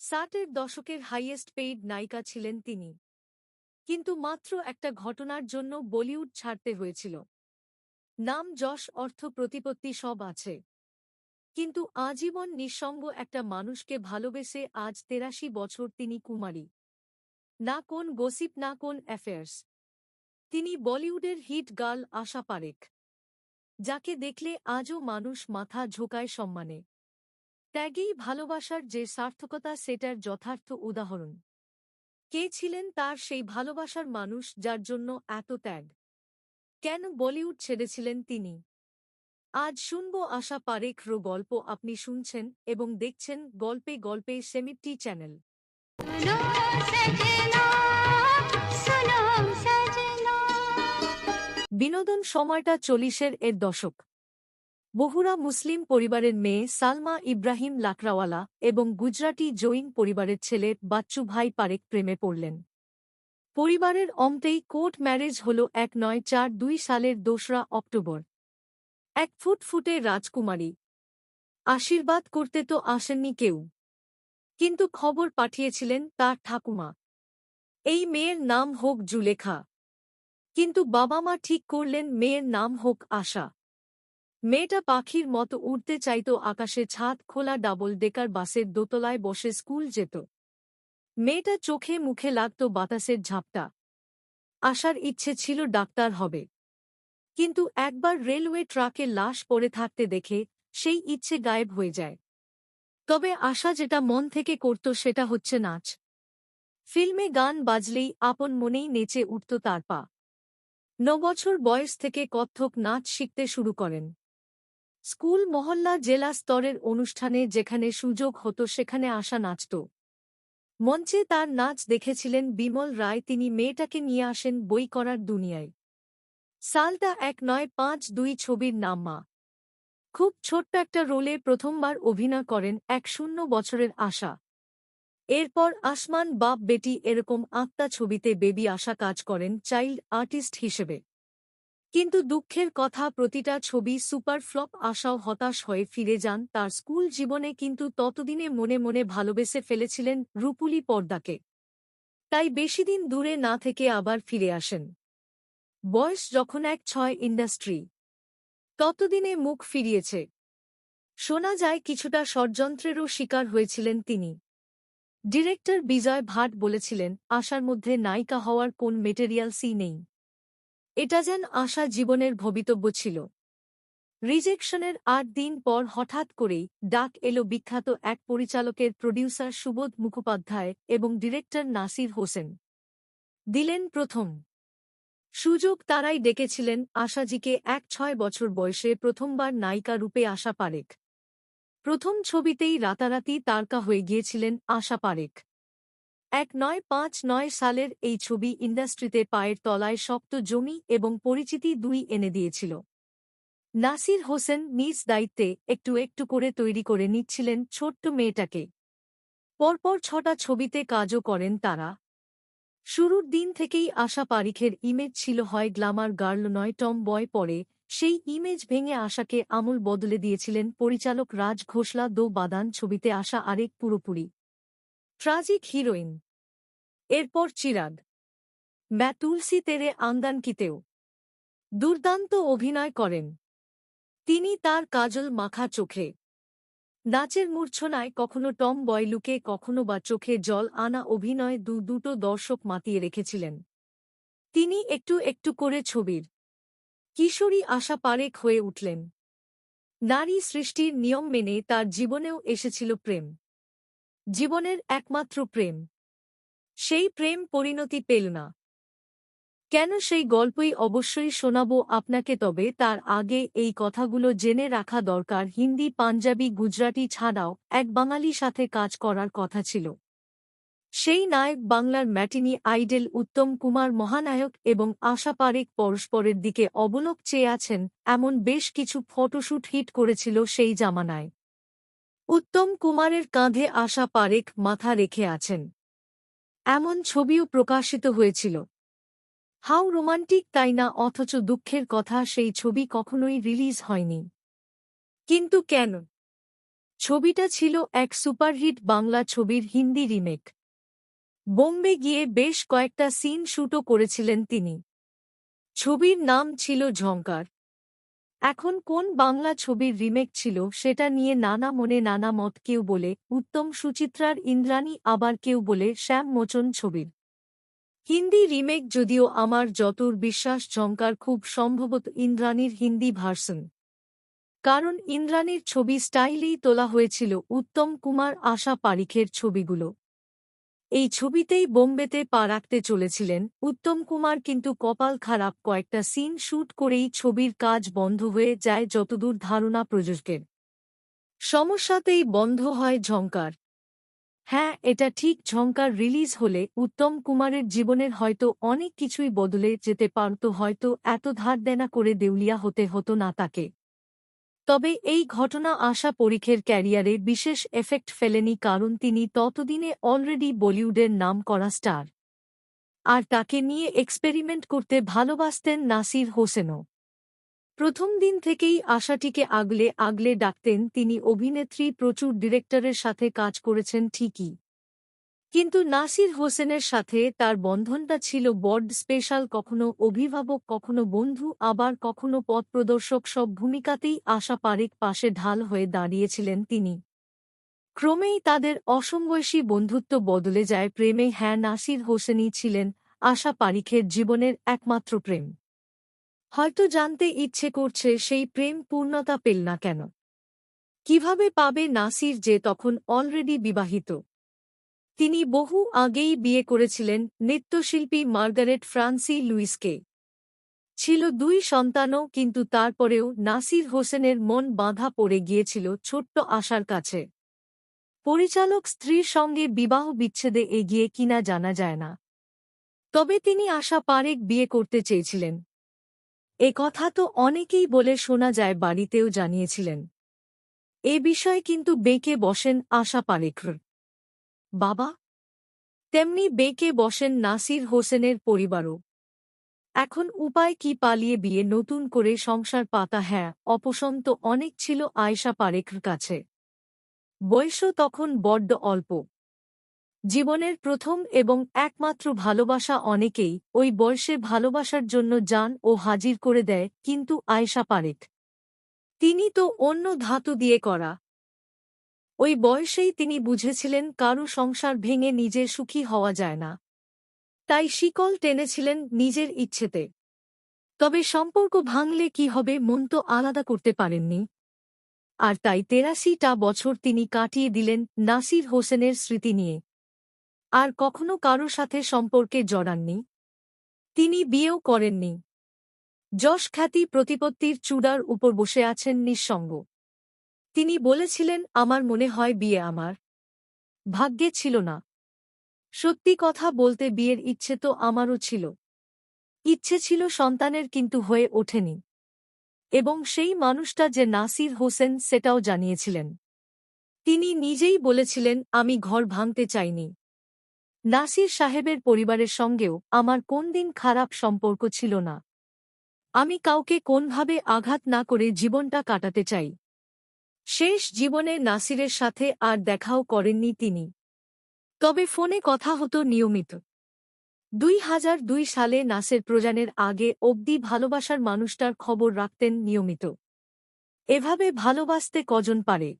ষাটের দশকের highest paid নায়িকা ছিলেন তিনি। কিন্তু মাত্র একটা ঘটনার জন্য বলিউড ছাড়তে হয়েছিল। নাম যশ, অর্থ, প্রতিপত্তি সব আছে। কিন্তু আজীবন নিঃসঙ্গ একটা মানুষকে ভালোবেসে আজ তেরাশি বছর তিনি কুমারী। না কোন গসিপ না কোন অ্যাফেয়ার্স তিনি বলিউডের হিট গার্ল আশা পারেখ যাকে দেখলে আজও মানুষ মাথা ঝোকায় সম্মানে। ত্যাগেই ভালোবাসার যে সার্থকতা সেটার যথার্থ উদাহরণ। কে ছিলেন তার সেই ভালোবাসার মানুষ যার জন্য এত ত্যাগ? কেন বলিউড ছেড়েছিলেন তিনি? আজ শুনব আশা পারেখর গল্প আপনি শুনছেন এবং দেখছেন গল্পে গল্পে সেমিট্টি চ্যানেল। বিনোদন সময়টা চল্লিশের এর দশক। বহুরা মুসলিম পরিবারের মেয়ে সালমা ইব্রাহিম লাকরাওয়ালা এবং গুজরাটি জৈন পরিবারের ছেলে বাচ্চু ভাই পারেক প্রেমে পড়লেন। পরিবারের অন্তেই কোর্ট ম্যারেজ হল এক নয় চার দুই সালের দোসরা অক্টোবর। এক ফুট ফুটে রাজকুমারী। আশীর্বাদ করতে তো আসেননি কেউ। কিন্তু খবর পাঠিয়েছিলেন তার ঠাকুমা। এই মেয়ের নাম হোক জুলেখা। কিন্তু বাবা মা ঠিক করলেন মেয়ের নাম হোক আশা। মেয়েটা পাখির মতো উড়তে চাইত আকাশে ছাদ খোলা ডাবল ডেকার বাসের দোতলায় বসে স্কুল যেত। মেয়েটা চোখে মুখে লাগত বাতাসের ঝাপটা। আশার ইচ্ছে ছিল ডাক্তার হবে। কিন্তু একবার রেলওয়ে ট্রাকে লাশ পড়ে থাকতে দেখে সেই ইচ্ছে গায়েব হয়ে যায়। তবে আশা যেটা মন থেকে করত সেটা হচ্ছে নাচ। ফিল্মে গান বাজলেই আপন মনেই নেচে উঠত তার পা। বছর বয়স থেকে কত্থক নাচ শিখতে শুরু করেন। স্কুল মহল্লা জেলা স্তরের অনুষ্ঠানে যেখানে সুযোগ হতো সেখানে আসা নাচত। মঞ্চে তার নাচ দেখেছিলেন বিমল রায়, তিনি মেয়েটাকে নিয়ে আসেন বই করার দুনিয়ায়। সালটা এক নয় পাঁচ দুই ছবির নাম মা। খুব ছোট্ট একটা রোলে প্রথমবার অভিনয় করেন এক শূন্য বছরের আশা। এরপর আসমান বাপ বেটি এরকম আত্মা ছবিতে বেবি আশা কাজ করেন চাইল্ড আর্টিস্ট হিসেবে। কিন্তু দুঃখের কথা, প্রতিটা ছবি সুপার ফ্লপ আশাও হতাশ হয়ে ফিরে যান তার স্কুল জীবনে কিন্তু ততদিনে মনে মনে ভালোবেসে ফেলেছিলেন রূপুলি পর্দাকে। তাই বেশিদিন দূরে না থেকে আবার ফিরে আসেন। বয়স যখন এক ছয় ইন্ডাস্ট্রি। ততদিনে মুখ ফিরিয়েছে। শোনা যায় কিছুটা ষড়যন্ত্রেরও শিকার হয়েছিলেন তিনি। ডিরেক্টর বিজয় ভাট বলেছিলেন, আশার মধ্যে নায়িকা হওয়ার কোন মেটেরিয়ালসই নেই। এটা যেন আশা জীবনের ভবিতব্য ছিল। রিজেকশনের আট দিন পর হঠাৎ করেই ডাক এলো বিখ্যাত এক পরিচালকের প্রডিউসার সুবোধ মুখোপাধ্যায় এবং ডিরেক্টর নাসির হোসেন। দিলেন প্রথম। সুযোগ তারাই ডেকেছিলেন আশাজিকে এক ছয় বছর বয়সে প্রথমবার নায়িকা রূপে আশা পারেখ প্রথম ছবিতেই রাতারাতি তারকা হয়ে গিয়েছিলেন আশা পারেখ। এক নয় পাঁচ নয় সালের এই ছবি ইন্ডাস্ট্রিতে পায়ের তলায় শক্ত জমি এবং পরিচিতি দুই এনে দিয়েছিল। নাসির হোসেন নিজ দায়িত্বে একটু একটু করে তৈরি করে নিচ্ছিলেন ছোট্ট মেয়েটাকে। পরপর ছটা ছবিতে কাজও করেন তারা। শুরুর দিন থেকেই আশা পারিখের ইমেজ ছিল হয় গ্লামার গার্ল নয় টম বয় পরে সেই ইমেজ ভেঙে আশাকে আমূল বদলে দিয়েছিলেন পরিচালক রাজ ঘোষলা দো বাদান ছবিতে আসা আরেক পুরোপুরি। ট্রাজিক হিরোইন এরপর চিরাগ। ম্যা তুলসি তেরে আন্দানকিতেও দুর্দান্ত অভিনয় করেন। তিনি তার কাজল মাখা চোখে। নাচের মূর্ছনায় কখনো টম বয় লুকে কখনো বা চোখে জল আনা অভিনয় দু দুটো দর্শক মাতিয়ে রেখেছিলেন। তিনি একটু একটু করে ছবির কিশোরী আশা পারেক হয়ে উঠলেন। নারী সৃষ্টির নিয়ম মেনে তার জীবনেও এসেছিল প্রেম। জীবনের একমাত্র প্রেম। সেই প্রেম পরিণতি পেল না। কেন সেই গল্পই অবশ্যই শোনাব আপনাকে তবে তার আগে এই কথাগুলো জেনে রাখা দরকার। হিন্দি, পাঞ্জাবি, গুজরাটি ছাড়াও এক বাঙালি সাথে কাজ করার কথা ছিল। সেই নায়ক বাংলার ম্যাটিনি আইডেল উত্তম কুমার মহানায়ক এবং আশা পারেক পরস্পরের দিকে অবলোক চেয়ে আছেন, এমন বেশ কিছু ফটোশ্যুট হিট করেছিল সেই জামানায়। উত্তম কুমারের কাঁধে আশা পারেক মাথা রেখে আছেন। এমন ছবিও প্রকাশিত হয়েছিল। হাউ রোমান্টিক তাই না, অথচ দুঃখের কথা, সেই ছবি কখনোই রিলিজ হয়নি। কিন্তু কেন? ছবিটা ছিল এক সুপারহিট বাংলা ছবির হিন্দি রিমেক। বোম্বে গিয়ে বেশ কয়েকটা সিন শুটও করেছিলেন তিনি। ছবির নাম ছিল ঝঙ্কার এখন কোন বাংলা ছবির রিমেক ছিল সেটা নিয়ে নানা মনে নানা মত কেউ বলে, উত্তম সুচিত্রার ইন্দ্রাণী আবার কেউ বলে, শ্যাম মোচন ছবির। হিন্দি রিমেক যদিও আমার যতর বিশ্বাস ঝঙ্কার খুব সম্ভবত ইন্দ্রাণীর হিন্দি ভার্সন। কারণ ইন্দ্রাণীর ছবি স্টাইলেই তোলা হয়েছিল উত্তম কুমার আশা পারিখের ছবিগুলো। এই ছবিতেই বোম্বেতে পা রাখতে চলেছিলেন উত্তম কুমার, কিন্তু কপাল খারাপ। কয়েকটা সিন শ্যুট করেই ছবির কাজ বন্ধ হয়ে যায় যতদূর ধারণা প্রযোজকের। সমস্যাতেই বন্ধ হয় ঝঙ্কার হ্যাঁ এটা ঠিক ঝঙ্কার রিলিজ হলে উত্তম কুমারের জীবনের হয়তো অনেক কিছুই বদলে যেতে পারত, হয়তো এত ধার দেনা করে দেউলিয়া হতে হতো না তাকে। তবে এই ঘটনা আশা পরীক্ষের ক্যারিয়ারে বিশেষ এফেক্ট ফেলেনি কারণ তিনি ততদিনে অলরেডি বলিউডের নাম করা স্টার। আর তাকে নিয়ে এক্সপেরিমেন্ট করতে ভালোবাসতেন নাসির হোসেনও। প্রথম দিন থেকেই আশাটিকে আগলে আগলে ডাকতেন তিনি অভিনেত্রী, প্রচুর ডিরেক্টরের সাথে কাজ করেছেন ঠিকই। কিন্তু নাসির হোসেনের সাথে তার বন্ধনটা ছিল বড স্পেশাল, কখনো অভিভাবক, কখনো বন্ধু, আবার কখনো পথপ্রদর্শক সব ভূমিকাতেই আশা পারেক পাশে ঢাল হয়ে দাঁড়িয়েছিলেন তিনি। ক্রমেই তাদের অসমবয়সী বন্ধুত্ব বদলে যায়, প্রেমে হ্যাঁ নাসির হোসেনই ছিলেন আশা পারিখের জীবনের একমাত্র প্রেম। হয়তো জানতে ইচ্ছে করছে, সেই প্রেম পূর্ণতা পেল না কেন? কীভাবে পাবে নাসির যে তখন অলরেডি বিবাহিত? তিনি বহু আগেই বিয়ে করেছিলেন নৃত্যশিল্পী মার্গারেট ফ্রান্সি লুইসকে। ছিল দুই সন্তানও, কিন্তু তারপরেও নাসির হোসেনের মন বাঁধা পড়ে গিয়েছিল ছোট্ট আশার কাছে। পরিচালক স্ত্রীর সঙ্গে বিবাহ বিচ্ছেদে এগিয়ে কিনা জানা যায় না। তবে তিনি আশা পারেক বিয়ে করতে চেয়েছিলেন। এ কথা তো অনেকেই বলে শোনা যায় বাড়িতেও জানিয়েছিলেন। এ বিষয়ে কিন্তু বেঁকে বসেন আশা পারেকর। বাবা? তেমনি বেঁকে বসেন নাসির হোসেনের পরিবারও। এখন উপায় কি পালিয়ে বিয়ে নতুন করে সংসার পাতা হ্যাঁ অপসন্ত অনেক ছিল আয়শা পারেখর কাছে। বয়সও তখন বড্ড অল্প। জীবনের প্রথম এবং একমাত্র ভালোবাসা অনেকেই ওই বয়সে ভালোবাসার জন্য যান ও হাজির করে দেয় কিন্তু আয়শা পারেখ। তিনি তো অন্য ধাতু দিয়ে করা। ওই বয়সেই তিনি বুঝেছিলেন কারু সংসার ভেঙে নিজে সুখী হওয়া যায় না। তাই শিকল টেনেছিলেন নিজের ইচ্ছেতে। তবে সম্পর্ক ভাঙলে কি হবে মন তো আলাদা করতে পারেননি। আর তাই তেরাশিটা বছর তিনি কাটিয়ে দিলেন নাসির হোসেনের স্মৃতি নিয়ে। আর কখনো কারও সাথে সম্পর্কে জড়াননি। তিনি বিয়েও করেননি। যশ খ্যাতি প্রতিপত্তির চূড়ার উপর বসে আছেন নিঃসঙ্গ। তিনি বলেছিলেন, আমার মনে হয় বিয়ে আমার। ভাগ্যে ছিল না। সত্যি কথা বলতে বিয়ের ইচ্ছে তো আমারও ছিল। ইচ্ছে ছিল সন্তানের কিন্তু হয়ে ওঠেনি। এবং সেই মানুষটা যে নাসির হোসেন সেটাও জানিয়েছিলেন। তিনি নিজেই বলেছিলেন, আমি ঘর ভাঙতে চাইনি। নাসির সাহেবের পরিবারের সঙ্গেও আমার কোন দিন খারাপ সম্পর্ক ছিল না। আমি কাউকে কোনভাবে আঘাত না করে জীবনটা কাটাতে চাই। শেষ জীবনে নাসিরের সাথে আর দেখাও করেননি তিনি। তবে ফোনে কথা হতো নিয়মিত। দুই হাজার দুই সালে নাসের প্রজানের আগে অবধি ভালোবাসার মানুষটার খবর রাখতেন নিয়মিত। এভাবে ভালোবাসতে কজন পারে?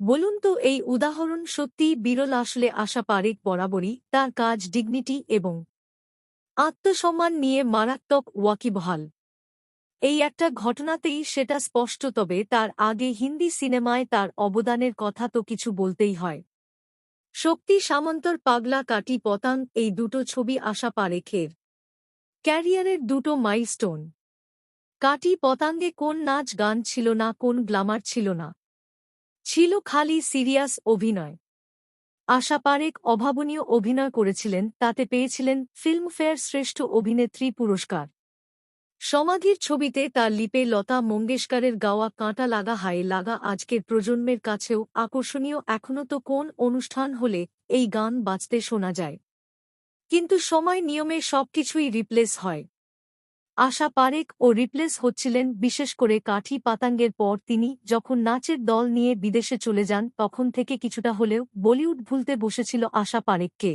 বলুন তো এই উদাহরণ সত্যিই বিরল আসলে আশা পারেক বরাবরই তার কাজ ডিগনিটি এবং আত্মসম্মান নিয়ে মারাত্মক ওয়াকিবহাল। এই একটা ঘটনাতেই সেটা স্পষ্ট, তবে তার আগে হিন্দি সিনেমায় তার অবদানের কথা তো কিছু বলতেই হয়। শক্তি, সামন্তর, পাগলা, কাটি পতাং এই দুটো ছবি আশা পারেখের ক্যারিয়ারের দুটো মাইলস্টোন। কাটি, পতাঙ্গে কোন নাচ গান ছিল না, কোন গ্লামার ছিল না। ছিল খালি সিরিয়াস অভিনয়। আশা পারেক অভাবনীয় অভিনয় করেছিলেন, তাতে পেয়েছিলেন ফিল্মফেয়ার শ্রেষ্ঠ অভিনেত্রী পুরস্কার। সমাধির ছবিতে তার লিপে লতা মঙ্গেশকরের গাওয়া কাঁটা লাগা হায়ে লাগা আজকের প্রজন্মের কাছেও আকর্ষণীয় এখনও তো কোন অনুষ্ঠান হলে এই গান বাজতে শোনা যায়। কিন্তু সময় নিয়মে সবকিছুই রিপ্লেস হয়। আশা পারেক ও রিপ্লেস হচ্ছিলেন বিশেষ করে কাঠি পাতাঙ্গের পর তিনি যখন নাচের দল নিয়ে বিদেশে চলে যান তখন থেকে কিছুটা হলেও বলিউড ভুলতে বসেছিল আশা পারেককে।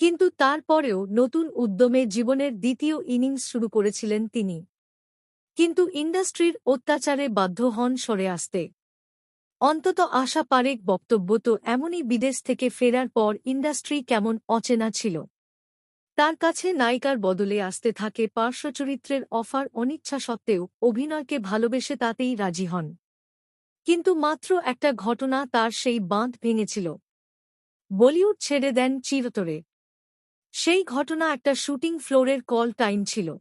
কিন্তু তারপরেও নতুন উদ্যমে জীবনের দ্বিতীয় ইনিংস শুরু করেছিলেন তিনি। কিন্তু ইন্ডাস্ট্রির অত্যাচারে বাধ্য হন সরে আসতে। অন্তত আশা পারেক বক্তব্য তো এমনই বিদেশ থেকে ফেরার পর ইন্ডাস্ট্রি কেমন অচেনা ছিল। তার কাছে নায়িকার বদলে আসতে থাকে পার্শ্বচরিত্রের অফার অনিচ্ছা সত্ত্বেও অভিনয়কে ভালোবেসে তাতেই রাজি হন। কিন্তু মাত্র একটা ঘটনা তার সেই বাঁধ ভেঙেছিল। বলিউড ছেড়ে দেন চিরতরে। সেই ঘটনা একটা শুটিং ফ্লোরের কল টাইম ছিল।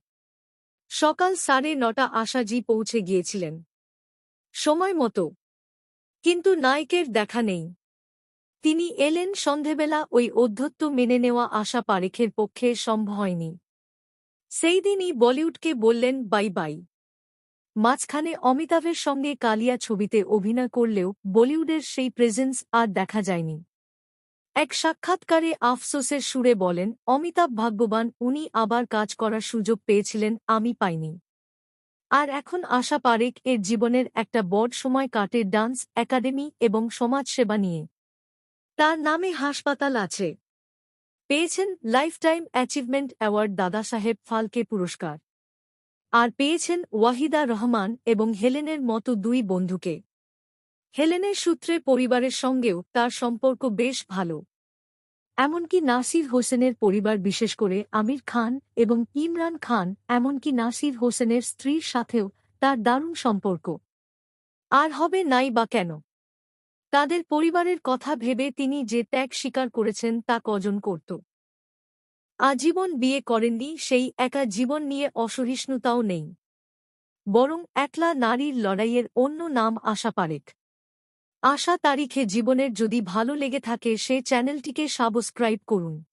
সকাল সাড়ে নটা আশাজি পৌঁছে গিয়েছিলেন। সময় মতো। কিন্তু নায়কের দেখা নেই। তিনি এলেন সন্ধেবেলা ওই অধ্যত্ব মেনে নেওয়া আশা পারেখের পক্ষে সম্ভব হয়নি। সেই দিনই বলিউডকে বললেন, বাই বাই। মাঝখানে অমিতাভের সঙ্গে কালিয়া ছবিতে অভিনয় করলেও বলিউডের সেই প্রেজেন্স আর দেখা যায়নি। এক সাক্ষাৎকারে আফসোসের সুরে বলেন, অমিতাভ ভাগ্যবান, উনি আবার কাজ করার সুযোগ পেয়েছিলেন, আমি পাইনি। আর এখন আশা পারেক, এর জীবনের একটা বড় সময় কাটে ডান্স একাডেমি এবং সমাজসেবা নিয়ে। তার নামে হাসপাতাল আছে। পেয়েছেন লাইফটাইম অ্যাচিভমেন্ট অ্যাওয়ার্ড দাদা সাহেব ফালকে পুরস্কার। আর পেয়েছেন ওয়াহিদা রহমান এবং হেলেনের মতো দুই বন্ধুকে। হেলেনের সূত্রে পরিবারের সঙ্গেও তার সম্পর্ক বেশ ভালো। এমনকি নাসির হোসেনের পরিবার বিশেষ করে আমির খান এবং ইমরান খান, এমনকি নাসির হোসেনের স্ত্রীর সাথেও তার দারুণ সম্পর্ক। আর হবে নাই বা কেন? তাদের পরিবারের কথা ভেবে তিনি যে ত্যাগ স্বীকার করেছেন তা কজন করত? আজীবন বিয়ে করেননি সেই একা জীবন নিয়ে অসহিষ্ণুতাও নেই। বরং একলা নারীর লড়াইয়ের অন্য নাম আশা পারেক। আশা তারিখে জীবনের যদি ভালো লেগে থাকে, সে চ্যানেলটিকে সাবস্ক্রাইব করুন।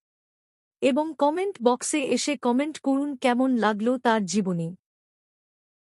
এবং কমেন্ট বক্সে এসে কমেন্ট করুন, কেমন লাগল তার জীবনী।